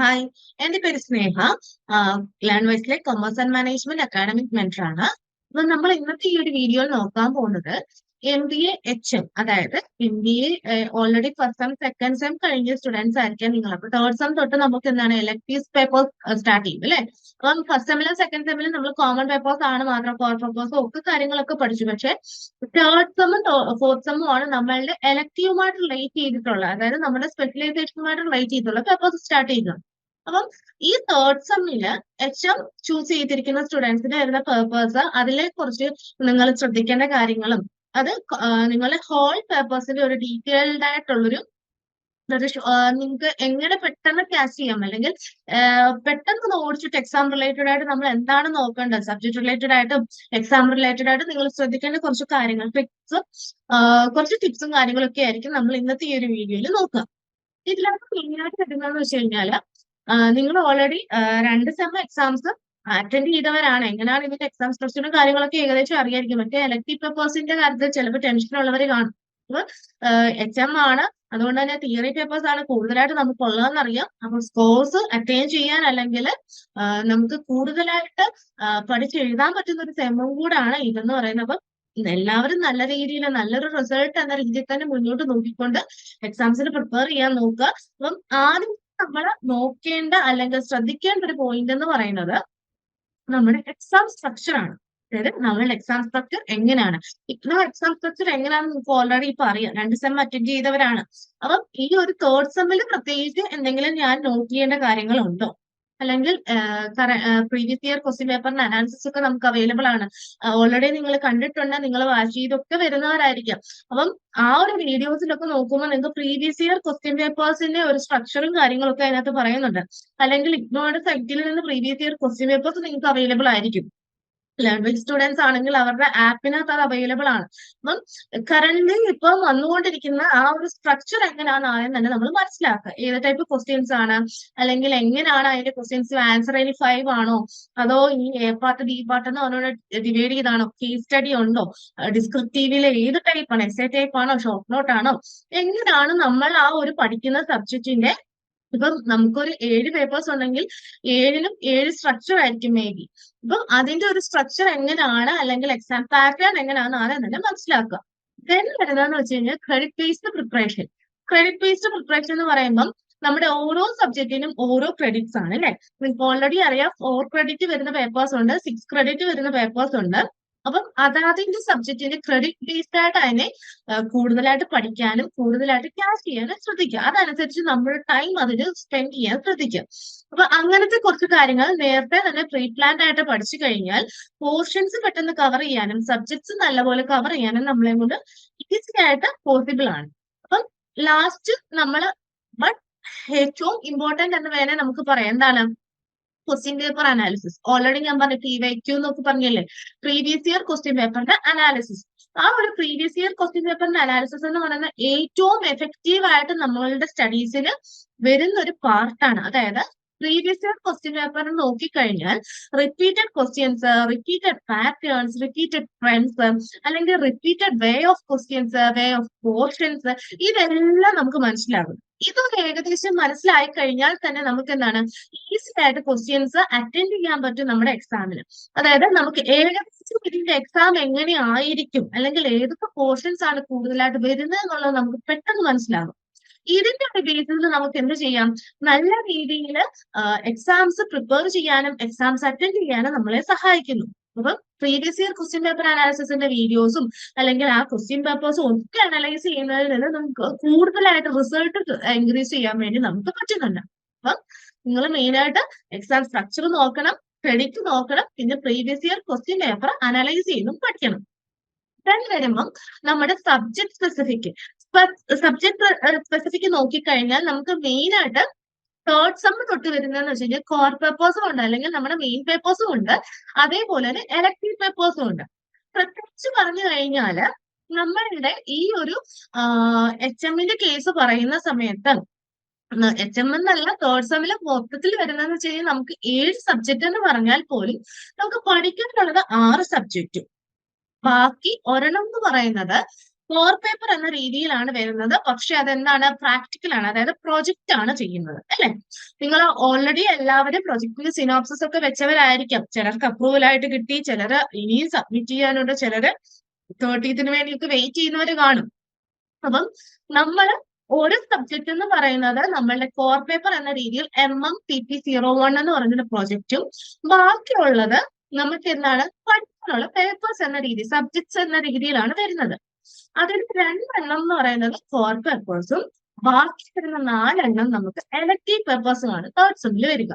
Hi. എന്റെ പേര് സ്നേഹ. ലാൻഡ്വൈസിലെ വൈസിലെ commerce and management academic mentor ആണ്. അപ്പൊ നമ്മൾ ഇന്നത്തെ ഈ ഒരു വീഡിയോയിൽ നോക്കാൻ പോകുന്നത് M B A H M അതായത് M B A already first sem second sem കഴിഞ്ഞ സ്റ്റുഡൻസ് ആയിരിക്കാം നിങ്ങൾ. അപ്പൊ തേർഡ് സെം തൊട്ട് നമുക്ക് എന്താണ് ഇലക്ടീവ് പേപ്പേഴ്സ് സ്റ്റാർട്ട് ചെയ്യും അല്ലെ? അപ്പം ഫസ്റ്റ് സെമ്മിലും സെക്കൻഡ് സെമ്മിലും നമ്മൾ കോമൺ പേപ്പേഴ്സ് ആണ് മാത്രം കോർ പേപ്പേഴ്സും ഒക്കെ കാര്യങ്ങളൊക്കെ പഠിച്ചു. പക്ഷെ തേർഡ് സെമ്മും ഫോർത്ത് സെമ്മും ആണ് നമ്മളുടെ ഇലക്ടീവുമായിട്ട് റിലേറ്റ് ചെയ്തിട്ടുള്ളത്. അതായത് നമ്മുടെ സ്പെഷ്യലൈസേഷനുമായിട്ട് റിലേറ്റ് ചെയ്തിട്ടുള്ള പേപ്പേഴ്സ് സ്റ്റാർട്ട് ചെയ്യുന്നത്. അപ്പം ഈ തേർഡ് സെമ്മിൽ എച്ച് എം ചൂസ് ചെയ്തിരിക്കുന്ന സ്റ്റുഡൻസിന് വരുന്ന പേപ്പേഴ്സ് അതിലെ കുറിച്ച് നിങ്ങൾ ശ്രദ്ധിക്കേണ്ട കാര്യങ്ങളും അത് നിങ്ങളുടെ ഹോൾ പേപ്പേഴ്സിന്റെ ഒരു ഡീറ്റെയിൽഡ് ആയിട്ടുള്ളൊരു നിങ്ങൾക്ക് എങ്ങനെ പെട്ടെന്ന് ക്യാച്ച് ചെയ്യാം അല്ലെങ്കിൽ പെട്ടെന്ന് ഓടിച്ചിട്ട് എക്സാം റിലേറ്റഡ് ആയിട്ട് നമ്മൾ എന്താണ് നോക്കേണ്ടത്? സബ്ജക്ട് റിലേറ്റഡ് ആയിട്ടും എക്സാം റിലേറ്റഡ് ആയിട്ട് നിങ്ങൾ ശ്രദ്ധിക്കേണ്ട കുറച്ച് കാര്യങ്ങൾ ടിപ്സ് കുറച്ച് ടിപ്സും കാര്യങ്ങളൊക്കെ ആയിരിക്കും നമ്മൾ ഇന്നത്തെ ഈ ഒരു വീഡിയോയിൽ നോക്കുക. ഇതിലൊക്കെ മെയിനായിട്ട് കിട്ടുന്നതെന്ന് വെച്ച് കഴിഞ്ഞാൽ നിങ്ങൾ ഓൾറെഡി രണ്ട് സെം എക്സാംസ് അറ്റൻഡ് ചെയ്തവരാണ്. എങ്ങനെയാണ് ഇതിന്റെ എക്സാം സ്ട്രക്ചറും കാര്യങ്ങളൊക്കെ ഏകദേശം അറിയായിരിക്കും. മറ്റേ ഇലക്ടീവ് പേപ്പേഴ്സിന്റെ കാര്യത്തിൽ ചിലപ്പോൾ ടെൻഷൻ ഉള്ളവർ കാണും. അപ്പൊ എച്ച് എം ആണ്. അതുകൊണ്ട് തന്നെ തിയറി പേപ്പേഴ്സ് ആണ് കൂടുതലായിട്ട് നമുക്ക് ഉള്ളതെന്ന് അറിയാം അപ്പൊ സ്കോഴ്സ് അറ്റൈൻ ചെയ്യാൻ അല്ലെങ്കിൽ നമുക്ക് കൂടുതലായിട്ട് പഠിച്ചെഴുതാൻ പറ്റുന്ന ഒരു സെമും കൂടാണ് ഇതെന്ന് പറയുന്നത്. അപ്പൊ എല്ലാവരും നല്ല രീതിയിൽ നല്ലൊരു റിസൾട്ട് എന്ന രീതിയിൽ തന്നെ മുന്നോട്ട് നോക്കിക്കൊണ്ട് എക്സാംസിന് പ്രിപ്പയർ ചെയ്യാൻ നോക്കുക. അപ്പം ആദ്യം നമ്മൾ നോക്കേണ്ട അല്ലെങ്കിൽ ശ്രദ്ധിക്കേണ്ട ഒരു പോയിന്റ് എന്ന് പറയുന്നത് നമ്മുടെ എക്സാം സ്ട്രക്ചർ ആണ്. അതായത് നമ്മളുടെ എക്സാം സ്ട്രക്ചർ എങ്ങനെയാണ്? ഇപ്പൊ എക്സാം സ്ട്രക്ചർ എങ്ങനെയാണെന്ന് നമുക്ക് ഓൾറെഡി ഇപ്പൊ അറിയാം. രണ്ട് സെം അറ്റൻഡ് ചെയ്തവരാണ്. അപ്പം ഈ ഒരു തേർഡ് സെമ്മിൽ പ്രത്യേകിച്ച് എന്തെങ്കിലും ഞാൻ നോട്ട് ചെയ്യേണ്ട കാര്യങ്ങളുണ്ടോ? അല്ലെങ്കിൽ പ്രീവിയസ് ഇയർ ക്വസ്റ്റ്യൻ പേപ്പറിന്റെ അനാലിസിസ് ഒക്കെ നമുക്ക് അവൈലബിൾ ആണ്. ഓൾറെഡി നിങ്ങൾ കണ്ടിട്ടുണ്ട് നിങ്ങൾ വാച്ച് ചെയ്തൊക്കെ വരുന്നവരായിരിക്കാം. അപ്പം ആ ഒരു വീഡിയോസിലൊക്കെ നോക്കുമ്പോൾ നിങ്ങൾക്ക് പ്രീവിയസ് ഇയർ ക്വസ്റ്റ്യൻ പേപ്പേഴ്സിന്റെ ഒരു സ്ട്രക്ചറും കാര്യങ്ങളൊക്കെ അതിനകത്ത് പറയുന്നുണ്ട്. അല്ലെങ്കിൽ ഇഗ്നോയുടെ സൈറ്റിൽ നിന്ന് പ്രീവിയസ് ഇയർ ക്വസ്റ്റ്യൻ പേപ്പേഴ്സ് നിങ്ങൾക്ക് അവൈലബിൾ ആയിരിക്കും. ലാംഗ്വേജ് സ്റ്റുഡൻസ് ആണെങ്കിൽ അവരുടെ ആപ്പിനകത്ത് അത് അവൈലബിൾ ആണ്. അപ്പം കറന്റ് ഇപ്പം വന്നുകൊണ്ടിരിക്കുന്ന ആ ഒരു സ്ട്രക്ചർ എങ്ങനെയാണെന്ന് തന്നെ നമ്മൾ മനസ്സിലാക്കുക. ഏത് ടൈപ്പ് ക്വസ്റ്റ്യൻസ് ആണ്? അല്ലെങ്കിൽ എങ്ങനെയാണ് അതിന്റെ ക്വസ്റ്റ്യൻസ് ആൻസർ അതിന് ഫൈവ് ആണോ? അതോ ഈ എ പാർട്ട് ബി പാർട്ട് എന്ന് പറഞ്ഞോട് ഡിവൈഡ് ചെയ്താണോ? കേസ് സ്റ്റഡി ഉണ്ടോ? ഡിസ്ക്രിപ്റ്റീവിലെ ഏത് ടൈപ്പ് ആണ്? എസ് എ ടൈപ്പ് ആണോ? ഷോർട്ട് നോട്ട് ആണോ? എങ്ങനെയാണ് നമ്മൾ ആ ഒരു പഠിക്കുന്ന സബ്ജക്റ്റിന്റെ ഇപ്പം നമുക്കൊരു ഏഴ് പേപ്പേഴ്സ് ഉണ്ടെങ്കിൽ ഏഴിലും ഏഴ് സ്ട്രക്ചർ ആയിരിക്കും മേ ബി ഇപ്പം അതിന്റെ ഒരു സ്ട്രക്ചർ എങ്ങനെയാണ്? അല്ലെങ്കിൽ എക്സാം പാറ്റേൺ എങ്ങനെയാണ് ആദ്യം തന്നെ മനസ്സിലാക്കുക. ദെൻ വരുന്നതെന്ന് വെച്ച് കഴിഞ്ഞാൽ credit based preparation credit based preparation എന്ന് പറയുമ്പം നമ്മുടെ ഓരോ സബ്ജക്റ്റിനും ഓരോ ക്രെഡിറ്റ്സ് ആണ് അല്ലെ? നിങ്ങൾക്ക് ഓൾറെഡി അറിയാം ഫോർ ക്രെഡിറ്റ് വരുന്ന പേപ്പേഴ്സ് ഉണ്ട് സിക്സ് ക്രെഡിറ്റ് വരുന്ന പേപ്പേഴ്സ് ഉണ്ട്. അപ്പം അതാതിന്റെ സബ്ജക്റ്റിന്റെ ക്രെഡിറ്റ് ബേസ്ഡ് ആയിട്ട് അതിനെ കൂടുതലായിട്ട് പഠിക്കാനും കൂടുതലായിട്ട് ക്യാഷ് ചെയ്യാനും ശ്രദ്ധിക്കുക. അതനുസരിച്ച് നമ്മൾ ടൈം അതിന് സ്പെൻഡ് ചെയ്യാൻ ശ്രദ്ധിക്കുക. അപ്പൊ അങ്ങനത്തെ കുറച്ച് കാര്യങ്ങൾ നേരത്തെ തന്നെ പ്രീ പ്ലാൻഡ് ആയിട്ട് പഠിച്ചു കഴിഞ്ഞാൽ പോർഷൻസ് പെട്ടെന്ന് കവർ ചെയ്യാനും സബ്ജക്ട്സ് നല്ലപോലെ കവർ ചെയ്യാനും നമ്മളെ കൊണ്ട് ഈസി ആയിട്ട് പോസിബിൾ ആണ്. അപ്പം ലാസ്റ്റ് നമ്മൾ ബട്ട് ഏറ്റവും ഇമ്പോർട്ടന്റ് എന്ന് വേണേ നമുക്ക് പറയാം. എന്താണ്? ക്വസ്റ്റ്യൻ പേപ്പർ അനാലിസിസ് ഓൾറെഡി ഞാൻ പറഞ്ഞു പി വൈ ക്യൂ എന്നൊക്കെ പറഞ്ഞല്ലേ? പ്രീവിയസ് ഇയർ ക്വസ്റ്റ്യൻ പേപ്പറിന്റെ അനാലിസിസ് ആ ഒരു പ്രീവിയസ് ഇയർ ക്വസ്റ്റ്യൻ പേപ്പറിന്റെ അനാലിസിസ് എന്ന് പറയുന്ന ഏറ്റവും എഫക്റ്റീവ് ആയിട്ട് നമ്മളുടെ സ്റ്റഡീസിൽ വരുന്ന ഒരു പാർട്ടാണ് അതായത് പ്രീവിയസ് ഇയർ ക്വസ്റ്റ്യൻ പേപ്പർ നോക്കിക്കഴിഞ്ഞാൽ repeated questions repeated patterns repeated trends അല്ലെങ്കിൽ repeated way of questions way of portions ഇതെല്ലാം നമുക്ക് മനസ്സിലാകും. ഇതൊക്കെ ഏകദേശം മനസ്സിലായി കഴിഞ്ഞാൽ തന്നെ നമുക്ക് എന്താണ് ഈസി ആയിട്ട് ക്വസ്റ്റ്യൻസ് അറ്റൻഡ് ചെയ്യാൻ പറ്റും നമ്മുടെ എക്സാമിന് അതായത് നമുക്ക് ഏകദേശം ഇതിന്റെ എക്സാം എങ്ങനെ ആയിരിക്കും? അല്ലെങ്കിൽ ഏതൊക്കെ പോർഷൻസ് ആണ് കൂടുതലായിട്ട് വരുന്നത് എന്നുള്ളത് നമുക്ക് പെട്ടെന്ന് മനസ്സിലാകും. ഇതിന്റെ ഒരു ബേസിൽ നമുക്ക് എന്ത് ചെയ്യാം? നല്ല രീതിയിൽ എക്സാംസ് പ്രിപ്പയർ ചെയ്യാനും എക്സാംസ് അറ്റൻഡ് ചെയ്യാനും നമ്മളെ സഹായിക്കുന്നു. അപ്പം പ്രീവിയസ് ഇയർ ക്വസ്റ്റ്യൻ പേപ്പർ അനാലിസിന്റെ വീഡിയോസും അല്ലെങ്കിൽ ആ ക്വസ്റ്റ്യൻ പേപ്പേഴ്സും ഒക്കെ അനലൈസ് ചെയ്യുന്നതിൽ നിന്ന് നമുക്ക് കൂടുതലായിട്ട് റിസൾട്ട് ഇൻക്രീസ് ചെയ്യാൻ വേണ്ടി നമുക്ക് പറ്റുന്നുണ്ട്. അപ്പം നിങ്ങൾ മെയിനായിട്ട് എക്സാം സ്ട്രക്ചർ നോക്കണം ക്രെഡിറ്റ് നോക്കണം പിന്നെ previous year question paper analyse ചെയ്യുന്നു പഠിക്കണം. ദെൻ വരുമ്പം നമ്മുടെ സബ്ജക്ട് സ്പെസിഫിക് സബ്ജക്ട് സ്പെസിഫിക് നോക്കിക്കഴിഞ്ഞാൽ നമുക്ക് മെയിൻ ആയിട്ട് തേർഡ് സം തൊട്ട് വരുന്നതെന്ന് വെച്ച് കഴിഞ്ഞാൽ കോർ പേപ്പേഴ്സും ഉണ്ട്. അല്ലെങ്കിൽ നമ്മുടെ മെയിൻ പേപ്പേഴ്സും ഉണ്ട്. അതേപോലെ തന്നെ എലക്ടീവ് പേപ്പേഴ്സും ഉണ്ട്. പ്രത്യേകിച്ച് പറഞ്ഞു കഴിഞ്ഞാൽ നമ്മളുടെ ഈ ഒരു എച്ച് എമ്മിന്റെ കേസ് പറയുന്ന സമയത്ത് എച്ച് എം എന്നല്ല തേർഡ് സെമ്മിൽ മൊത്തത്തിൽ വരുന്നതെന്ന് വെച്ച് കഴിഞ്ഞാൽ നമുക്ക് ഏഴ് സബ്ജക്റ്റ് എന്ന് പറഞ്ഞാൽ പോലും നമുക്ക് പഠിക്കാനുള്ളത് ആറ് സബ്ജക്റ്റും ബാക്കി ഒരെണ്ണം എന്ന് പറയുന്നത് കോർ പേപ്പർ എന്ന രീതിയിലാണ് വരുന്നത്. പക്ഷെ അതെന്താണ്? പ്രാക്ടിക്കൽ ആണ്. അതായത് പ്രൊജക്റ്റ് ആണ് ചെയ്യുന്നത്. അല്ലെ? നിങ്ങൾ ഓൾറെഡി എല്ലാവരും പ്രൊജക്ടിന്റെ സിനോപ്സിസ് ഒക്കെ വെച്ചവരായിരിക്കാം. ചിലർക്ക് അപ്രൂവൽ ആയിട്ട് കിട്ടി. ചിലർ ഇനിയും സബ്മിറ്റ് ചെയ്യാനുണ്ട്. ചിലര് തേർട്ടീത്തിന് വേണ്ടിയിട്ട് വെയിറ്റ് ചെയ്യുന്നവർ കാണും. അപ്പം നമ്മൾ ഒരു സബ്ജക്റ്റ് എന്ന് പറയുന്നത് നമ്മളുടെ കോർ പേപ്പർ എന്ന രീതിയിൽ M M P P zero one എന്ന് പറഞ്ഞൊരു പ്രൊജക്റ്റും ബാക്കിയുള്ളത് നമുക്ക് എന്താണ്? പഠിക്കാനുള്ള പേപ്പേഴ്സ് എന്ന രീതി സബ്ജക്ട്സ് എന്ന രീതിയിലാണ് വരുന്നത്. അതിൽ രണ്ടെണ്ണം എന്ന് പറയുന്നത് കോർ പെർപ്പസും ബാക്കി വരുന്ന നാലെണ്ണം നമുക്ക് എലക്ടീവ് പേപ്പേഴ്സുമാണ് തേർഡ് സെമ്മിൽ വരിക.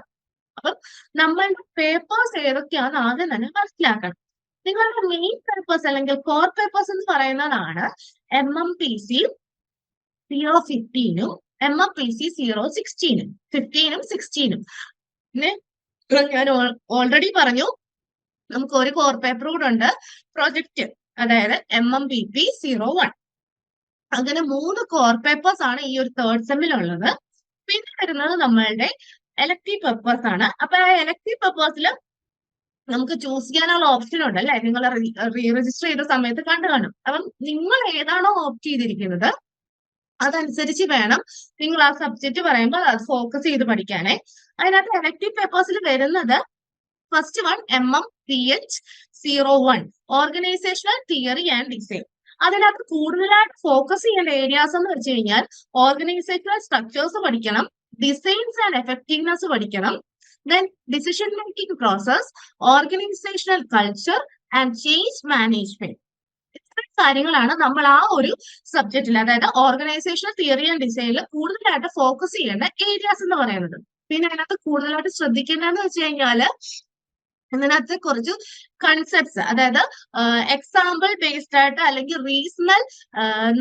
അപ്പം നമ്മൾ പേപ്പേഴ്സ് ഏതൊക്കെയാണെന്ന് ആദ്യം തന്നെ മനസ്സിലാക്കണം. നിങ്ങളുടെ മെയിൻ പേപ്പേഴ്സ് അല്ലെങ്കിൽ കോർ പേപ്പേഴ്സ് എന്ന് പറയുന്നതാണ് M M P C zero ഫിഫ്റ്റീനും M M P C zero സിക്സ്റ്റീനും ഫിഫ്റ്റീനും സിക്സ്റ്റീനും പിന്നെ ഞാൻ ഓൾറെഡി പറഞ്ഞു. നമുക്ക് ഒരു കോർ പേപ്പർ കൂടെ ഉണ്ട്. പ്രൊജക്ട് അതായത് M M P P zero one അങ്ങനെ മൂന്ന് കോർ പേപ്പേഴ്സ് ആണ് ഈ ഒരു തേർഡ് സെമ്മിൽ ഉള്ളത്. പിന്നെ വരുന്നത് നമ്മളുടെ എലക്ടീവ് പേപ്പേഴ്സ് ആണ്. അപ്പൊ ആ എലക്ടീവ് പേപ്പേഴ്സിൽ നമുക്ക് ചൂസ് ചെയ്യാനുള്ള ഓപ്ഷൻ ഉണ്ട് അല്ലെ? നിങ്ങൾ റീ രജിസ്റ്റർ ചെയ്ത സമയത്ത് കണ്ടു കാണും. അപ്പം നിങ്ങൾ ഏതാണോ ഓപ്റ്റ് ചെയ്തിരിക്കുന്നത് അതനുസരിച്ച് വേണം നിങ്ങൾ ആ സബ്ജക്ട് പറയുമ്പോൾ അത് ഫോക്കസ് ചെയ്ത് പഠിക്കാനേ. അതിനകത്ത് എലക്ടീവ് പേപ്പേഴ്സിൽ വരുന്നത് first one M M P H zero one organisational theory and design അതിനകത്ത് കൂടുതലായിട്ട് ഫോക്കസ് ചെയ്യേണ്ട ഏരിയാസ് എന്ന് വെച്ച് കഴിഞ്ഞാൽ ഓർഗനൈസേഷണൽ സ്ട്രക്ചേഴ്സ് പഠിക്കണം ഡിസൈൻസ് ആൻഡ് എഫക്റ്റീവ്നെസ് പഠിക്കണം then decision making process organisational culture and change management കാര്യങ്ങളാണ് നമ്മൾ ആ ഒരു സബ്ജക്റ്റിൽ അതായത് ഓർഗനൈസേഷണൽ തിയറി ആൻഡ് ഡിസൈനിൽ കൂടുതലായിട്ട് ഫോക്കസ് ചെയ്യേണ്ട ഏരിയാസ് എന്ന് പറയുന്നത്. പിന്നെ അതിനകത്ത് കൂടുതലായിട്ട് ശ്രദ്ധിക്കേണ്ടതെന്ന് വെച്ച് കഴിഞ്ഞാൽ ഇതിനകത്ത് കുറച്ച് കൺസെപ്റ്റ്സ് അതായത് എക്സാമ്പിൾ ബേസ്ഡ് ആയിട്ട് അല്ലെങ്കിൽ റീസണൽ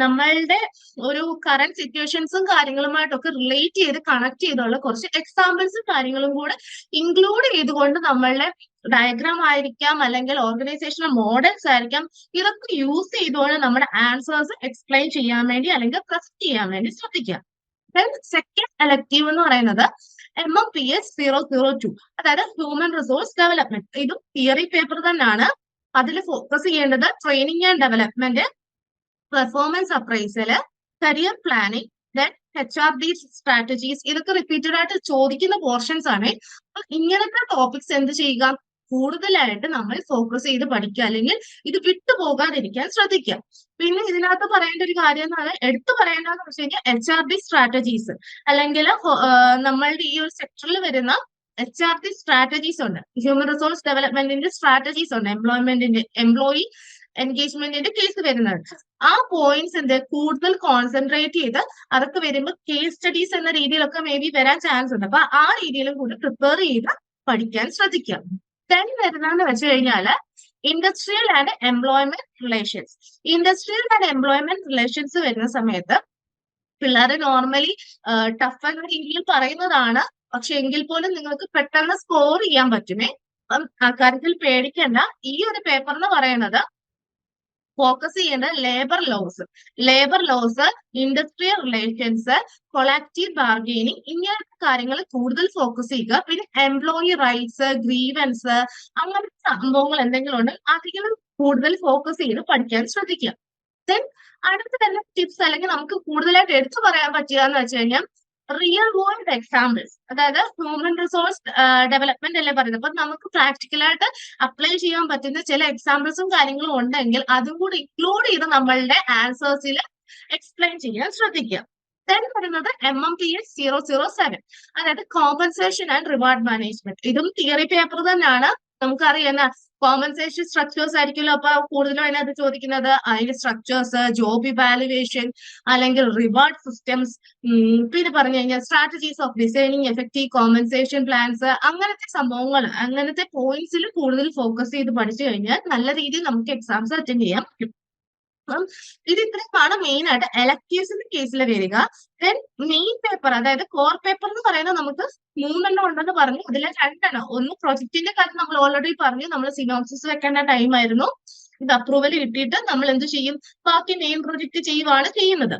നമ്മളുടെ ഒരു കറന്റ് സിറ്റുവേഷൻസും കാര്യങ്ങളുമായിട്ടൊക്കെ റിലേറ്റ് ചെയ്ത് കണക്ട് ചെയ്തുള്ള കുറച്ച് എക്സാമ്പിൾസും കാര്യങ്ങളും കൂടെ ഇൻക്ലൂഡ് ചെയ്തുകൊണ്ട് നമ്മളുടെ ഡയഗ്രാം ആയിരിക്കാം അല്ലെങ്കിൽ ഓർഗനൈസേഷണൽ മോഡൽസ് ആയിരിക്കാം. ഇതൊക്കെ യൂസ് ചെയ്തുകൊണ്ട് നമ്മുടെ ആൻസേഴ്സ് എക്സ്പ്ലെയിൻ ചെയ്യാൻ വേണ്ടി അല്ലെങ്കിൽ പ്രസന്റ് ചെയ്യാൻ വേണ്ടി ശ്രദ്ധിക്കുക. സെക്കൻഡ് എലക്റ്റീവ് എന്ന് പറയുന്നത് M M P S zero zero two അതായത് ഹ്യൂമൻ റിസോഴ്സ് ഡെവലപ്മെന്റ് ഇതും തിയറി പേപ്പർ തന്നെയാണ് അതിൽ ഫോക്കസ് ചെയ്യേണ്ടത് training and development performance appraisal career planning then H R D strategies ഇതൊക്കെ റിപ്പീറ്റഡ് ആയിട്ട് ചോദിക്കുന്ന പോർഷൻസ് ആണ്. ഇങ്ങനത്തെ ടോപ്പിക്സ് എന്ത് ചെയ്യുക? കൂടുതലായിട്ട് നമ്മൾ ഫോക്കസ് ചെയ്ത് പഠിക്കുക. അല്ലെങ്കിൽ ഇത് വിട്ടുപോകാതിരിക്കാൻ ശ്രദ്ധിക്കുക. പിന്നെ ഇതിനകത്ത് പറയേണ്ട ഒരു കാര്യം എന്ന് പറഞ്ഞാൽ എടുത്തു പറയേണ്ടതെന്ന് വെച്ച് കഴിഞ്ഞാൽ എച്ച് ആർ ഡി സ്ട്രാറ്റജീസ് അല്ലെങ്കിൽ നമ്മളുടെ ഈ ഒരു സെക്ടറിൽ വരുന്ന എച്ച് ആർ ഡി സ്ട്രാറ്റജീസ് ഉണ്ട്. ഹ്യൂമൻ റിസോഴ്സ് ഡെവലപ്മെന്റിന്റെ സ്ട്രാറ്റജീസ് ഉണ്ട്. എംപ്ലോയ്മെന്റിന്റെ എംപ്ലോയി എൻഗേജ്മെന്റിന്റെ കേസ് വരുന്നത്. ആ പോയിന്റ്സ് എന്ത് കൂടുതൽ കോൺസെൻട്രേറ്റ് ചെയ്ത് അതൊക്കെ വരുമ്പോൾ കേസ് സ്റ്റഡീസ് എന്ന രീതിയിലൊക്കെ മേ ബി വരാൻ ചാൻസ് ഉണ്ട്. അപ്പൊ ആ രീതിയിലും കൂടി പ്രിപ്പയർ ചെയ്ത് പഠിക്കാൻ ശ്രദ്ധിക്കുക. ടെൻ വരുന്നതെന്ന് വെച്ച് കഴിഞ്ഞാൽ industrial and employment relations industrial and employment relations വരുന്ന സമയത്ത് പിള്ളേരെ നോർമലി ടഫ് എന്ന രീതിയിൽ പറയുന്നതാണ്. പക്ഷെ എങ്കിൽ പോലും നിങ്ങൾക്ക് പെട്ടെന്ന് സ്കോർ ചെയ്യാൻ പറ്റുമേ. അപ്പം അക്കാര്യത്തിൽ പേടിക്കേണ്ട. ഈ ഒരു പേപ്പർ എന്ന് പറയുന്നത് ഫോക്കസ് ചെയ്യേണ്ടത് labour laws labour laws industrial relations collective bargaining ഇങ്ങനത്തെ കാര്യങ്ങൾ കൂടുതൽ ഫോക്കസ് ചെയ്യുക. പിന്നെ എംപ്ലോയി റൈറ്റ്സ് ഗ്രീവൻസ് അങ്ങനത്തെ സംഭവങ്ങൾ എന്തെങ്കിലും ഉണ്ട് അധികം കൂടുതൽ ഫോക്കസ് ചെയ്ത് പഠിക്കാൻ ശ്രദ്ധിക്കുക. ദെൻ അടുത്ത തന്നെ ടിപ്സ് അല്ലെങ്കിൽ നമുക്ക് കൂടുതലായിട്ട് എടുത്തു പറയാൻ പറ്റുക എന്ന് വെച്ച് കഴിഞ്ഞാൽ റിയൽ വേൾഡ് എക്സാമ്പിൾസ് അതായത് ഹ്യൂമൻ റിസോഴ്സ് ഡെവലപ്മെന്റ് അല്ലേ പറയുന്നത്. അപ്പൊ നമുക്ക് പ്രാക്ടിക്കലായിട്ട് അപ്ലൈ ചെയ്യാൻ പറ്റുന്ന ചില എക്സാമ്പിൾസും കാര്യങ്ങളും ഉണ്ടെങ്കിൽ അതും കൂടി ഇൻക്ലൂഡ് ചെയ്ത് നമ്മളുടെ ആൻസേഴ്സിൽ എക്സ്പ്ലെയിൻ ചെയ്യാൻ ശ്രദ്ധിക്കുക. ദെൻ വരുന്നത് M M P S zero zero seven അതായത് കോമ്പൻസേഷൻ ആൻഡ് റിവാർഡ് മാനേജ്മെന്റ് ഇതും തിയറി പേപ്പർ തന്നെയാണ്. നമുക്കറിയാം കോമ്പൻസേഷൻ സ്ട്രക്ചേഴ്സ് ആയിരിക്കുമല്ലോ അപ്പൊ കൂടുതലും അതിനകത്ത് ചോദിക്കുന്നത്. അതിന്റെ സ്ട്രക്ചേഴ്സ് ജോബ് ഇവാലുവേഷൻ അല്ലെങ്കിൽ റിവാർഡ് സിസ്റ്റംസ് പിന്നെ പറഞ്ഞു കഴിഞ്ഞാൽ strategies of designing effective compensation plans അങ്ങനത്തെ സംഭവങ്ങൾ അങ്ങനത്തെ പോയിന്റ്സിൽ കൂടുതൽ ഫോക്കസ് ചെയ്ത് പഠിച്ചു കഴിഞ്ഞാൽ നല്ല രീതിയിൽ നമുക്ക് എക്സാംസ് അറ്റൻഡ് ചെയ്യാൻ പറ്റും. അപ്പം ഇത് ഇത്രയുമാണ് മെയിൻ ആയിട്ട് എലക്ടീവ്സിന്റെ കേസിൽ വരിക. ദെൻ മെയിൻ പേപ്പർ അതായത് കോർ പേപ്പർ എന്ന് പറയുന്നത് നമുക്ക് മൂന്നെണ്ണം ഉണ്ടെന്ന് പറഞ്ഞു. അതിലെ രണ്ടെണ്ണം. ഒന്ന് പ്രൊജക്ടിന്റെ കാര്യം നമ്മൾ ഓൾറെഡി പറഞ്ഞു. നമ്മൾ സിനോപ്സിസ് വെക്കേണ്ട ടൈം ആയിരുന്നു. ഇത് അപ്രൂവൽ കിട്ടിയിട്ട് നമ്മൾ എന്ത് ചെയ്യും? ബാക്കി മെയിൻ പ്രൊജക്ട് ചെയ്യുവാണ് ചെയ്യുന്നത്.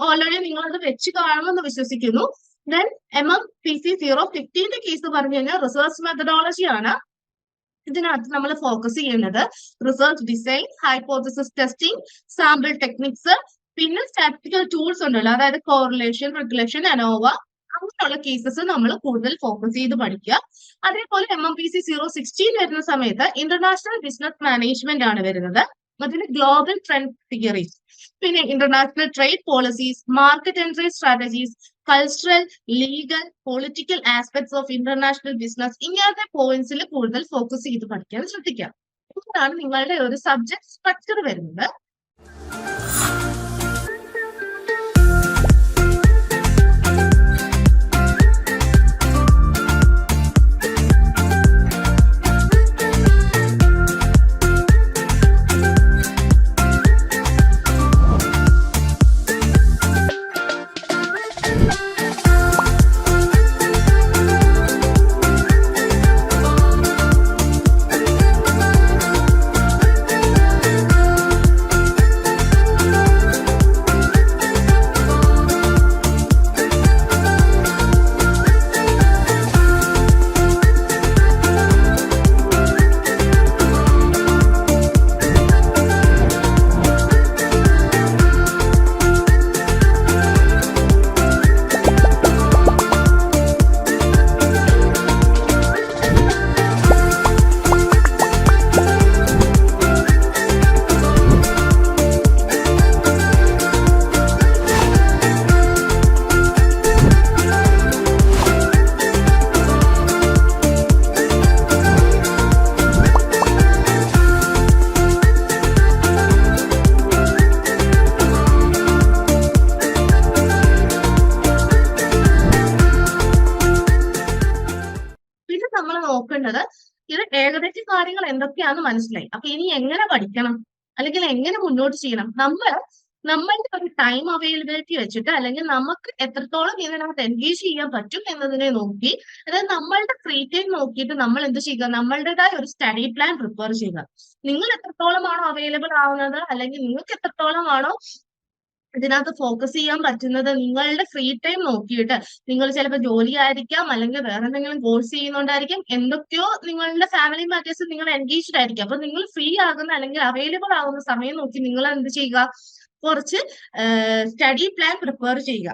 ഓൾറെഡി നിങ്ങൾ അത് വെച്ച് കാണുമെന്ന് വിശ്വസിക്കുന്നു. Then M M P C zero ഫിഫ്റ്റീന്റെ case പറഞ്ഞു കഴിഞ്ഞാൽ റിസർച്ച് മെത്തഡോളജി ആണ്. ഇതിനകത്ത് നമ്മൾ ഫോക്കസ് ചെയ്യുന്നത് research design hypothesis testing sample techniques പിന്നെ സ്റ്റാറ്റിക്കൽ ടൂൾസ് ഉണ്ടല്ലോ. അതായത് കോറിലേഷൻ റെഗുലേഷൻ അനോവ അങ്ങനെയുള്ള കേസസ് നമ്മൾ കൂടുതൽ ഫോക്കസ് ചെയ്ത് പഠിക്കുക. അതേപോലെ M M P C zero sixteen വരുന്ന സമയത്ത് ഇന്റർനാഷണൽ ബിസിനസ് മാനേജ്മെന്റ് ആണ് വരുന്നത്. അതിന് ഗ്ലോബൽ ട്രെൻഡ് തിയറീസ് പിന്നെ international trade policies market entry strategies cultural legal political aspects of international business ഇങ്ങനത്തെ പോയിന്റ്സിൽ കൂടുതൽ ഫോക്കസ് ചെയ്ത് പഠിക്കാൻ ശ്രദ്ധിക്കുക. ഇതാണ് നിങ്ങളുടെ ഒരു സബ്ജക്ട് സ്ട്രക്ചർ വരുന്നത്. എന്തൊക്കെയാണെന്ന് മനസ്സിലായി. അപ്പൊ ഇനി എങ്ങനെ പഠിക്കണം? അല്ലെങ്കിൽ എങ്ങനെ മുന്നോട്ട് ചെയ്യണം? നമ്മൾ നമ്മളുടെ ഒരു ടൈം അവൈലബിലിറ്റി വെച്ചിട്ട് അല്ലെങ്കിൽ നമുക്ക് എത്രത്തോളം ഇതിനകത്ത് എൻഗേജ് ചെയ്യാൻ പറ്റും എന്നതിനെ നോക്കി അതായത് നമ്മളുടെ ഫ്രീ ടൈം നോക്കിയിട്ട് നമ്മൾ എന്ത് ചെയ്യുക? നമ്മളുടേതായ ഒരു സ്റ്റഡി പ്ലാൻ പ്രിപ്പയർ ചെയ്യുക. നിങ്ങൾ എത്രത്തോളം എത്രത്തോളമാണോ അവൈലബിൾ ആവുന്നത്? അല്ലെങ്കിൽ നിങ്ങൾക്ക് എത്രത്തോളം എത്രത്തോളമാണോ ഇതിനകത്ത് ഫോക്കസ് ചെയ്യാൻ പറ്റുന്നത് നിങ്ങളുടെ ഫ്രീ ടൈം നോക്കിയിട്ട് നിങ്ങൾ ചിലപ്പോൾ ജോലി ആയിരിക്കാം അല്ലെങ്കിൽ വേറെ എന്തെങ്കിലും കോഴ്സ് ചെയ്യുന്നുണ്ടായിരിക്കും എന്തൊക്കെയോ നിങ്ങളുടെ ഫാമിലി മാറ്റേഴ്സ് നിങ്ങൾ എൻഗേജ്ഡ് ആയിരിക്കും. അപ്പൊ നിങ്ങൾ ഫ്രീ ആകുന്ന അല്ലെങ്കിൽ അവൈലബിൾ ആകുന്ന സമയം നോക്കി നിങ്ങൾ എന്ത് ചെയ്യുക? കുറച്ച് സ്റ്റഡി പ്ലാൻ പ്രിപ്പയർ ചെയ്യുക.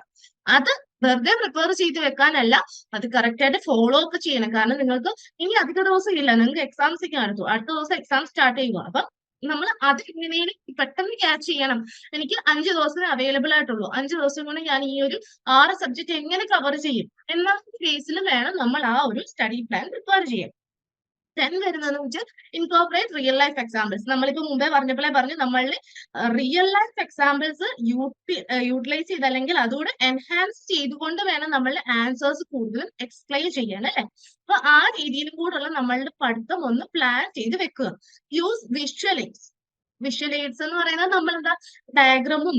അത് വെറുതെ പ്രിപ്പയർ ചെയ്ത് വെക്കാനല്ല അത് കറക്റ്റ് ആയിട്ട് ഫോളോ അപ്പ് ചെയ്യണം. കാരണം നിങ്ങൾക്ക് ഇനി അധിക ദിവസം ഇല്ല. നിങ്ങൾക്ക് എക്സാംസ് ഒക്കെ അടുത്തു. അടുത്ത ദിവസം എക്സാം സ്റ്റാർട്ട് ചെയ്യുക. അപ്പൊ നമ്മൾ അത് എങ്ങനെയാണ് പെട്ടെന്ന് ക്യാച്ച് ചെയ്യണം. എനിക്ക് അഞ്ച് ദിവസമേ അവൈലബിൾ ആയിട്ടുള്ളൂ. അഞ്ച് ദിവസം കൊണ്ട് ഞാൻ ഈ ഒരു ആറ് സബ്ജക്ട് എങ്ങനെ കവർ ചെയ്യും? എന്ന കേസിൽ വേണം നമ്മൾ ആ ഒരു സ്റ്റഡി പ്ലാൻ പ്രിപ്പയർ ചെയ്യാൻ. ടെൻ വരുന്നതെന്ന് വെച്ചാൽ ഇൻകോപ്പറേറ്റ് റിയൽ ലൈഫ് എക്സാമ്പിൾസ് നമ്മളിപ്പോ മുമ്പേ പറഞ്ഞപ്പോഴേ പറഞ്ഞു നമ്മളിൽ റിയൽ ലൈഫ് എക്സാമ്പിൾസ് യൂട്ടിലൈസ് ചെയ്ത് അല്ലെങ്കിൽ അതുകൂടെ എൻഹാൻസ് ചെയ്തുകൊണ്ട് വേണം നമ്മളുടെ ആൻസേഴ്സ് കൂടുതലും എക്സ്പ്ലെയിൻ ചെയ്യാൻ അല്ലെ? അപ്പൊ ആ രീതിയിലും കൂടെയുള്ള നമ്മളുടെ പഠിത്തം ഒന്ന് പ്ലാൻ ചെയ്ത് വെക്കുക. Use visual aids visual aids എന്ന് പറയുന്നത് എന്താ ഡയഗ്രമും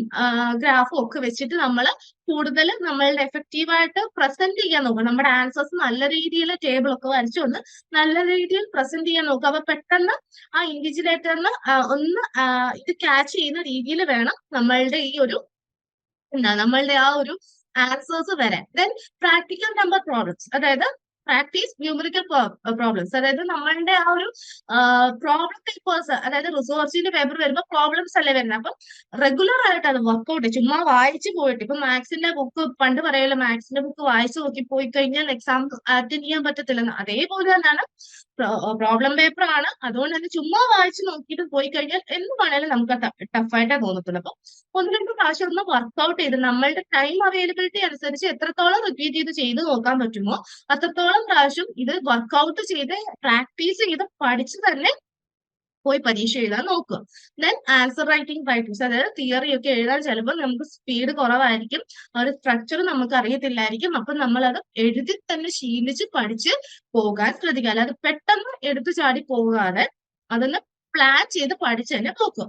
ഗ്രാഫും ഒക്കെ വെച്ചിട്ട് നമ്മൾ കൂടുതൽ നമ്മളുടെ എഫക്റ്റീവായിട്ട് പ്രസന്റ് ചെയ്യാൻ നോക്കുക നമ്മുടെ ആൻസേഴ്സ് നല്ല രീതിയിൽ ടേബിൾ ഒക്കെ വരച്ചുകൊണ്ട് നല്ല രീതിയിൽ പ്രസന്റ് ചെയ്യാൻ നോക്കുക. അപ്പൊ പെട്ടെന്ന് ആ ഇൻഡിജിലേറ്ററിന് ഒന്ന് ഇത് ക്യാച്ച് ചെയ്യുന്ന രീതിയിൽ വേണം നമ്മളുടെ ഈ ഒരു എന്താ നമ്മളുടെ ആ ഒരു ആൻസേഴ്സ് വരാൻ. ദെൻ പ്രാക്ടിക്കൽ നമ്പർ പ്രോബ്ലംസ് അതായത് പ്രാക്ടീസ് ന്യൂമറിക്കൽ പ്രോബ്ലംസ്. അതായത് നമ്മളുടെ ആ ഒരു പ്രോബ്ലം പേപ്പേഴ്സ് അതായത് റിസോർച്ചിന്റെ പേപ്പർ വരുമ്പോൾ പ്രോബ്ലംസ് അല്ലേ വരുന്നത് അപ്പം റെഗുലർ ആയിട്ട് അത് വർക്ക്ഔട്ട് ചുമ്മാ വായിച്ചു പോയിട്ട്. ഇപ്പൊ മാത്സിന്റെ ബുക്ക് പണ്ട് പറയല്ലോ മാത്സിന്റെ ബുക്ക് വായിച്ചു നോക്കി പോയി കഴിഞ്ഞാൽ എക്സാം അറ്റൻഡ് ചെയ്യാൻ പറ്റത്തില്ലെന്ന്. അതേപോലെ തന്നെയാണ് പ്രോബ്ലം പേപ്പർ ആണ്. അതുകൊണ്ട് തന്നെ ചുമ്മാ വായിച്ച് നോക്കിയിട്ട് പോയി കഴിഞ്ഞാൽ എന്ത് വേണേലും നമുക്ക് ടഫായിട്ടേ തോന്നത്തുള്ളൂ. അപ്പൊ ഒന്ന് രണ്ട് പ്രാവശ്യം ഒന്ന് വർക്ക്ഔട്ട് ചെയ്ത് നമ്മളുടെ ടൈം അവൈലബിലിറ്റി അനുസരിച്ച് എത്രത്തോളം റിപ്പീറ്റ് ചെയ്ത് ചെയ്ത് നോക്കാൻ പറ്റുമോ അത്രത്തോളം പ്രാവശ്യം ഇത് വർക്ക്ഔട്ട് ചെയ്ത് പ്രാക്ടീസ് ചെയ്ത് പഠിച്ച് തന്നെ പോയി പരീക്ഷ എഴുതാൻ നോക്കുക. ദെൻ ആൻസർ റൈറ്റിംഗ് പ്രാക്ടീസ് അതായത് തിയറി ഒക്കെ എഴുതാൻ ചിലപ്പോൾ നമുക്ക് സ്പീഡ് കുറവായിരിക്കും. ഒരു സ്ട്രക്ചർ നമുക്ക് അറിയത്തില്ലായിരിക്കും. അപ്പൊ നമ്മൾ അത് എഴുതി തന്നെ ശീലിച്ച് പഠിച്ച് പോകാൻ ശ്രദ്ധിക്കുക. അല്ലാതെ പെട്ടെന്ന് എടുത്തു ചാടി പോകാതെ അതൊന്ന് പ്ലാൻ ചെയ്ത് പഠിച്ച് തന്നെ നോക്കുക.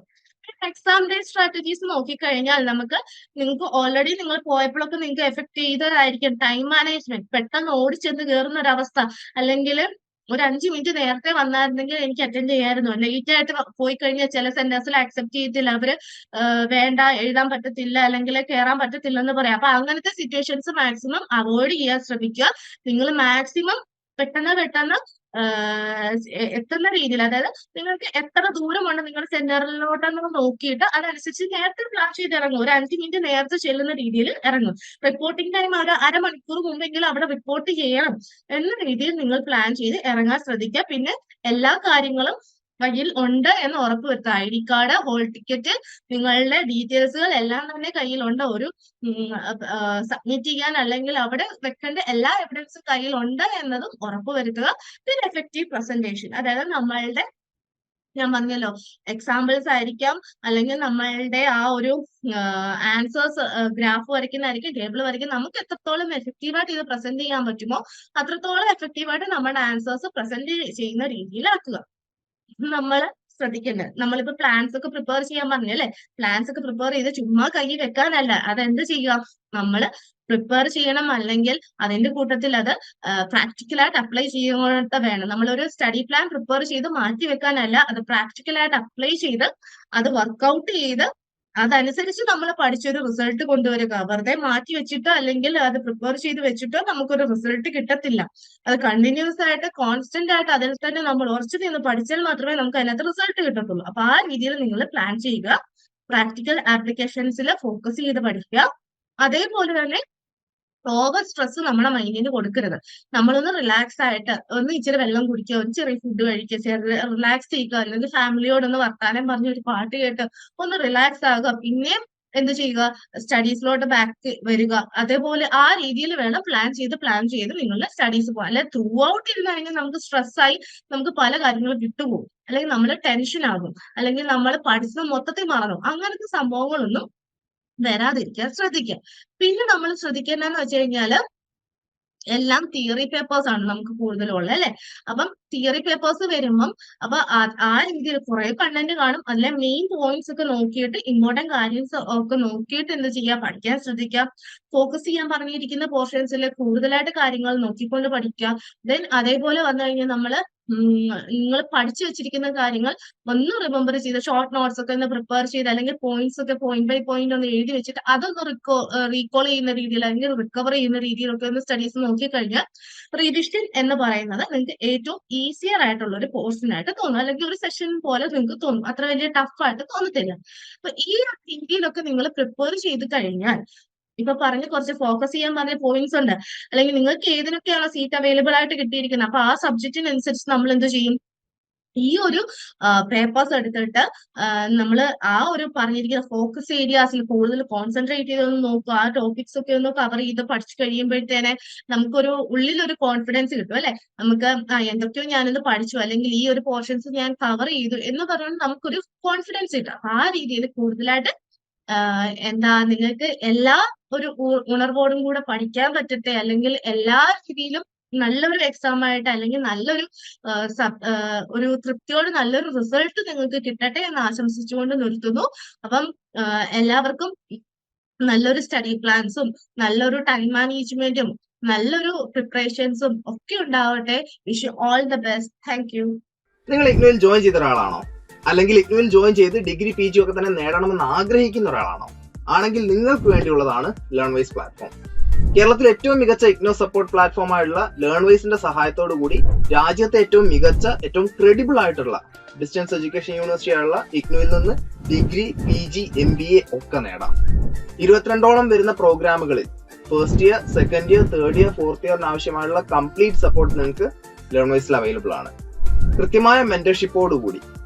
എക്സാം ഡേ സ്ട്രാറ്റജീസ് നോക്കിക്കഴിഞ്ഞാൽ നമുക്ക് നിങ്ങൾക്ക് ഓൾറെഡി നിങ്ങൾ പോയപ്പോഴൊക്കെ നിങ്ങൾക്ക് എഫക്ട് ചെയ്തതായിരിക്കും. ടൈം മാനേജ്മെന്റ് പെട്ടെന്ന് ഓടിച്ചെന്ന് കയറുന്ന ഒരു അവസ്ഥ അല്ലെങ്കിൽ ഒരു അഞ്ച് മിനിറ്റ് നേരത്തെ വന്നായിരുന്നെങ്കിൽ എനിക്ക് അറ്റൻഡ് ചെയ്യായിരുന്നു. ലേറ്റ് ആയിട്ട് പോയി കഴിഞ്ഞാൽ ചില സെന്റേഴ്സിൽ അക്സെപ്റ്റ് ചെയ്തില്ല അവർ വേണ്ട എഴുതാൻ പറ്റത്തില്ല അല്ലെങ്കിൽ കയറാൻ പറ്റത്തില്ല എന്ന് പറയാം. അപ്പൊ അങ്ങനത്തെ സിറ്റുവേഷൻസ് മാക്സിമം അവോയ്ഡ് ചെയ്യാൻ ശ്രമിക്കുക. നിങ്ങൾ മാക്സിമം പെട്ടെന്ന് പെട്ടെന്ന് എത്തുന്ന രീതിയിൽ അതായത് നിങ്ങൾക്ക് എത്ര ദൂരമുണ്ട് നിങ്ങളുടെ സെന്ററിലോട്ടെന്ന് നോക്കിയിട്ട് അതനുസരിച്ച് നേരത്തെ പ്ലാൻ ചെയ്ത് ഇറങ്ങും ഒരു അഞ്ച് മിനിറ്റ് നേരത്തെ ചെല്ലുന്ന രീതിയിൽ ഇറങ്ങും. റിപ്പോർട്ടിംഗ് ടൈം ഒരു അരമണിക്കൂർ മുമ്പെങ്കിലും അവിടെ റിപ്പോർട്ട് ചെയ്യണം എന്ന രീതിയിൽ നിങ്ങൾ പ്ലാൻ ചെയ്ത് ഇറങ്ങാൻ ശ്രദ്ധിക്കുക. പിന്നെ എല്ലാ കാര്യങ്ങളും കയ്യിൽ ഉണ്ട് എന്ന് ഉറപ്പുവരുത്തുക I D card hall ticket നിങ്ങളുടെ ഡീറ്റെയിൽസുകൾ എല്ലാം തന്നെ കയ്യിലുണ്ട്. ഒരു സബ്മിറ്റ് ചെയ്യാൻ അല്ലെങ്കിൽ അവിടെ വെക്കേണ്ട എല്ലാ എവിഡൻസും കയ്യിലുണ്ട് എന്നതും ഉറപ്പ് വരുത്തുക. പിന്നെ എഫക്റ്റീവ് പ്രസന്റേഷൻ അതായത് നമ്മളുടെ ഞാൻ പറഞ്ഞല്ലോ എക്സാമ്പിൾസ് ആയിരിക്കാം. അല്ലെങ്കിൽ നമ്മളുടെ ആ ഒരു ആൻസേഴ്സ് ഗ്രാഫ് വരയ്ക്കുന്നതായിരിക്കും. ടേബിൾ വരയ്ക്കും നമുക്ക് എത്രത്തോളം എഫക്റ്റീവായിട്ട് ഇത് പ്രസന്റ് ചെയ്യാൻ പറ്റുമോ അത്രത്തോളം എഫക്റ്റീവായിട്ട് നമ്മുടെ ആൻസേഴ്സ് പ്രസന്റ് ചെയ്യുന്ന രീതിയിലാക്കുക. നമ്മൾ ശ്രദ്ധിക്കേണ്ടത്. നമ്മളിപ്പോ പ്ലാൻസ് ഒക്കെ പ്രിപ്പയർ ചെയ്യാൻ പറഞ്ഞു അല്ലെ? പ്ലാൻസ് ഒക്കെ പ്രിപ്പയർ ചെയ്ത് ചുമ്മാ കൈ വെക്കാനല്ല. അതെന്ത് ചെയ്യുക? നമ്മൾ പ്രിപ്പയർ ചെയ്യണം അല്ലെങ്കിൽ അതിന്റെ കൂട്ടത്തിൽ അത് പ്രാക്ടിക്കലായിട്ട് അപ്ലൈ ചെയ്യുന്നത് വേണം. നമ്മളൊരു സ്റ്റഡി പ്ലാൻ പ്രിപ്പയർ ചെയ്ത് മാറ്റി വെക്കാനല്ല. അത് പ്രാക്ടിക്കലായിട്ട് അപ്ലൈ ചെയ്ത് അത് വർക്കൗട്ട് ചെയ്ത് അതനുസരിച്ച് നമ്മൾ പഠിച്ചൊരു റിസൾട്ട് കൊണ്ടുവരിക. വെറുതെ മാറ്റി വെച്ചിട്ടോ അല്ലെങ്കിൽ അത് പ്രിപ്പയർ ചെയ്ത് വെച്ചിട്ടോ നമുക്കൊരു റിസൾട്ട് കിട്ടത്തില്ല. അത് കണ്ടിന്യൂസ് ആയിട്ട് കോൺസ്റ്റന്റ് ആയിട്ട് അതിൽ തന്നെ നമ്മൾ ഉറച്ചു നിന്ന് പഠിച്ചാൽ മാത്രമേ നമുക്ക് അതിനകത്ത് റിസൾട്ട് കിട്ടത്തുള്ളൂ. അപ്പൊ ആ രീതിയിൽ നിങ്ങൾ പ്ലാൻ ചെയ്യുക. പ്രാക്ടിക്കൽ ആപ്ലിക്കേഷൻസിൽ ഫോക്കസ് ചെയ്ത് പഠിക്കുക. അതേപോലെ തന്നെ ഓവർ സ്ട്രെസ് നമ്മുടെ മൈൻഡിന് കൊടുക്കരുത്. നമ്മളൊന്ന് റിലാക്സ് ആയിട്ട് ഒന്ന് ഇച്ചിരി വെള്ളം കുടിക്കുക ഒരു ചെറിയ ഫുഡ് കഴിക്കുക റിലാക്സ് ചെയ്യുക അല്ലെങ്കിൽ ഫാമിലിയോടൊന്ന് വർത്താനം പറഞ്ഞ് ഒരു പാട്ട് കേട്ട് ഒന്ന് റിലാക്സ് ആകുക. പിന്നെയും എന്ത് ചെയ്യുക? സ്റ്റഡീസിലോട്ട് ബാക്ക് വരിക. അതേപോലെ ആ രീതിയിൽ വേണം പ്ലാൻ ചെയ്ത് പ്ലാൻ ചെയ്ത് നിങ്ങളുടെ സ്റ്റഡീസ് പോകാം അല്ലെ ത്രൂ ഔട്ട് ഇരുന്ന് കഴിഞ്ഞാൽ നമുക്ക് സ്ട്രെസ് ആയി നമുക്ക് പല കാര്യങ്ങളും വിട്ടുപോകും. അല്ലെങ്കിൽ നമ്മൾ ടെൻഷൻ ആകും. അല്ലെങ്കിൽ നമ്മൾ പഠിച്ചത് മൊത്തത്തിൽ മറന്നു അങ്ങനത്തെ സംഭവങ്ങളൊന്നും വരാതിരിക്കാൻ ശ്രദ്ധിക്കുക പിന്നെ നമ്മൾ ശ്രദ്ധിക്കേണ്ടതെന്ന് വെച്ച് കഴിഞ്ഞാൽ എല്ലാം തിയറി പേപ്പേഴ്സ് ആണ് നമുക്ക് കൂടുതലുള്ളത് അല്ലെ? അപ്പം തിയറി പേപ്പേഴ്സ് വരുമ്പം അപ്പൊ ആ- രീതിയിൽ കുറെ കണ്ടന്റ് കാണും. അതിലെ മെയിൻ പോയിന്റ്സ് ഒക്കെ നോക്കിയിട്ട് ഇമ്പോർട്ടന്റ് കാര്യംസ് ഒക്കെ നോക്കിയിട്ട് എന്ത് ചെയ്യുക പഠിക്കാൻ ശ്രദ്ധിക്കുക ഫോക്കസ് ചെയ്യാൻ പറഞ്ഞിരിക്കുന്ന പോർഷൻസിൽ കൂടുതലായിട്ട് കാര്യങ്ങൾ നോക്കിക്കൊണ്ട് പഠിക്കുക ദെൻ അതേപോലെ വന്നു കഴിഞ്ഞാൽ നമ്മൾ നിങ്ങൾ പഠിച്ചു വെച്ചിരിക്കുന്ന കാര്യങ്ങൾ ഒന്ന് റിമെമ്പർ ചെയ്ത് ഷോർട്ട് നോട്ട്സ് ഒക്കെ ഒന്ന് പ്രിപ്പയർ ചെയ്ത് അല്ലെങ്കിൽ പോയിന്റ്സ് ഒക്കെ പോയിന്റ് ബൈ പോയിന്റ് ഒന്ന് എഴുതി വെച്ചിട്ട് അതൊന്ന് റിക്കോ റീകോൾ ചെയ്യുന്ന രീതിയിൽ അല്ലെങ്കിൽ റിക്കവർ ചെയ്യുന്ന രീതിയിലൊക്കെ ഒന്ന് സ്റ്റഡീസ് നോക്കിക്കഴിഞ്ഞാൽ റിവിഷൻ എന്ന് പറയുന്നത് നിങ്ങൾക്ക് ഏറ്റവും ഈസിയർ ആയിട്ടുള്ള ഒരു പോർഷൻ ആയിട്ട് തോന്നും. അല്ലെങ്കിൽ ഒരു സെഷൻ പോലെ നിങ്ങൾക്ക് തോന്നും. അത്ര വലിയ ടഫ് ആയിട്ട് തോന്നത്തില്ല. അപ്പൊ ഈ രീതിയിലൊക്കെ നിങ്ങൾ പ്രിപ്പയർ ചെയ്ത് കഴിഞ്ഞാൽ ഇപ്പൊ പറഞ്ഞ് കുറച്ച് ഫോക്കസ് ചെയ്യാൻ പറഞ്ഞ പോയിന്റ്സ് ഉണ്ട്. അല്ലെങ്കിൽ നിങ്ങൾക്ക് ഏതിനൊക്കെയാണോ സീറ്റ് അവൈലബിൾ ആയിട്ട് കിട്ടിയിരിക്കുന്നത്? അപ്പൊ ആ സബ്ജക്റ്റിനനുസരിച്ച് നമ്മൾ എന്ത് ചെയ്യും? ഈ ഒരു പേപ്പേഴ്സ് എടുത്തിട്ട് നമ്മൾ ആ ഒരു പറഞ്ഞിരിക്കുന്ന ഫോക്കസ് ഏരിയാസിൽ കൂടുതൽ കോൺസെൻട്രേറ്റ് ചെയ്തൊന്ന് നോക്കുക. ആ ടോപ്പിക്സ് ഒക്കെ ഒന്ന് കവർ ചെയ്ത് പഠിച്ചു കഴിയുമ്പോഴത്തേനെ നമുക്കൊരു ഉള്ളിലൊരു കോൺഫിഡൻസ് കിട്ടും അല്ലെ? നമുക്ക് എന്തൊക്കെയോ ഞാനിത് പഠിച്ചു. അല്ലെങ്കിൽ ഈ ഒരു പോർഷൻസ് ഞാൻ കവർ ചെയ്തു എന്ന് പറഞ്ഞാൽ നമുക്കൊരു കോൺഫിഡൻസ് കിട്ടും. ആ രീതിയിൽ കൂടുതലായിട്ട് എന്താ നിങ്ങൾക്ക് എല്ലാ ഒരു ഉണർവോടും കൂടെ പഠിക്കാൻ പറ്റട്ടെ അല്ലെങ്കിൽ എല്ലാ രീതിയിലും നല്ലൊരു എക്സാം ആയിട്ട് അല്ലെങ്കിൽ നല്ലൊരു ഒരു തൃപ്തിയോട് നല്ലൊരു റിസൾട്ട് നിങ്ങൾക്ക് കിട്ടട്ടെ എന്ന് ആശംസിച്ചുകൊണ്ട് നിർത്തുന്നു. അപ്പം എല്ലാവർക്കും നല്ലൊരു സ്റ്റഡി പ്ലാൻസും നല്ലൊരു ടൈം മാനേജ്മെന്റും നല്ലൊരു പ്രിപ്പറേഷൻസും ഒക്കെ ഉണ്ടാവട്ടെ. Wish all the best thank you നിങ്ങൾ ഇഗ്നുവിൽ ജോയിൻ ചെയ്ത ഒരാളാണോ? അല്ലെങ്കിൽ ഇഗ്നുവിൽ ജോയിൻ ചെയ്ത് ഡിഗ്രി പി ജി ഒക്കെ തന്നെ നേടണമെന്ന് ആഗ്രഹിക്കുന്ന ഒരാളാണോ? ആണെങ്കിൽ നിങ്ങൾക്ക് വേണ്ടിയുള്ളതാണ് ലേൺ വൈസ് പ്ലാറ്റ്ഫോം കേരളത്തിലെ ഏറ്റവും മികച്ച ഇഗ്നോ സപ്പോർട്ട് പ്ലാറ്റ്ഫോം ആയിട്ടുള്ള ലേൺ വൈസിന്റെ സഹായത്തോടു കൂടി രാജ്യത്തെ ഏറ്റവും മികച്ച ഏറ്റവും ക്രെഡിബിൾ ആയിട്ടുള്ള ഡിസ്റ്റൻസ് എഡ്യൂക്കേഷൻ യൂണിവേഴ്സിറ്റി ആയുള്ള ഇഗ്നോയിൽ നിന്ന് degree P G M B A ഒക്കെ നേടാം. ഇരുപത്തിരണ്ടോളം വരുന്ന പ്രോഗ്രാമുകളിൽ first year second year third year fourth ഇയറിന് ആവശ്യമായുള്ള കംപ്ലീറ്റ് സപ്പോർട്ട് നിങ്ങൾക്ക് ലേൺ വൈസിൽ അവൈലബിൾ ആണ്. കൃത്യമായ മെന്റർഷിപ്പോടുകൂടി